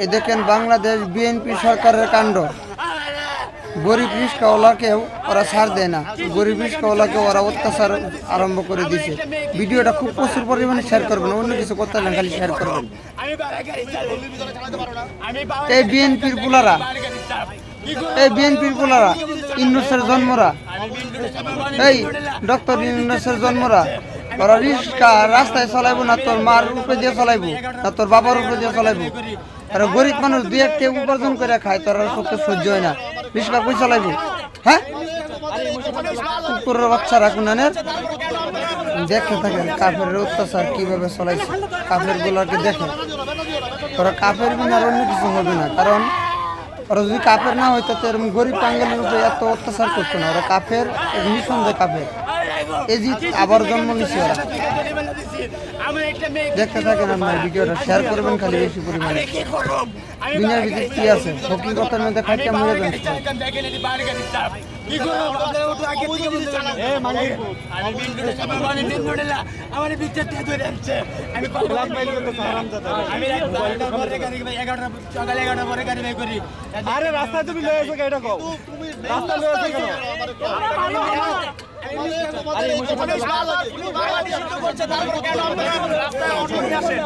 এই দেখেন বাংলাদেশ বিএনপি সরকারের কাণ্ড। গরিব রিস্কাওয়ালাকেও ওরা ছাড় দেয় না। গরিব রিস্কাওয়ালাকে ওরা অত্যাচার আরম্ভ করে দিয়েছে। ভিডিওটা খুব প্রচুর পরিমাণে শেয়ার করবেন, অন্য কিছু করতে না খালি শেয়ার করবেন। এই বিএনপির পুলারা এই বিএনপির পুলারা ইন্নুসের জন্মরা, এই ডক্টর ইন্নুসের জন্মরা ওরা রিস্কা, রাস্তায় চলাইবো না, তোর মার উপরে দিয়ে চলাইবো, না তোর বাবার উপরে দিয়ে চলাইবো। আর গরিব মানুষ, দুই একটা উপার্জন করে খায়, তোর পক্ষে সহ্য হয় না। রিস্কা কই চলাইবো? হ্যাঁ? কুকুরের বাচ্চারা কুনানের দেখে থাকেন কাফের অত্যাচার কীভাবে চলাইছে। কাফের গুলাকে দেখে। ওরা কাফের বিনা অন্য কিছু হবে না, কারণ ওরা যদি কাফের না হইতো তো এরকম গরিব টাঙ্গেলের উপরে এত অত্যাচার করতো না। ওরা কাফের, নিঃসন্দেহে কাফের। এই যে আবার জন্ম নিচ্ছে ওরা। আমি একটা মেয়ে দেখতে থাকেন আপনার ভিডিওটা শেয়ার করবেন খালি বেশি পরিমাণে। কি করব আমি দুনিয়ার ভিতরে কি আছে? হকিকতের মধ্যে খাইটা মরে যান চালাতাম দেখেন এই বাড়ি গাড়ি চালাই কি করব আপনারা ওটা আগে থেকে বলতে এ আমি বিন্দুটা চাপা বিন্দুটা না আমার বিচ্ছেদ থেকে ধরে আসছে আমি ব্ল্যাক মেইল করতে হারাম দাদা আমি বারোটা পরে গাড়ি ভাই 11টা সকালে 11টা পরে গাড়ি ভাই করি আরে রাস্তায় তুমি লয়ে এটা কও রাস্তা লয়ে আরে মুসলমান করছে তারপর কেন রাস্তায় অটো নিয়ে আসে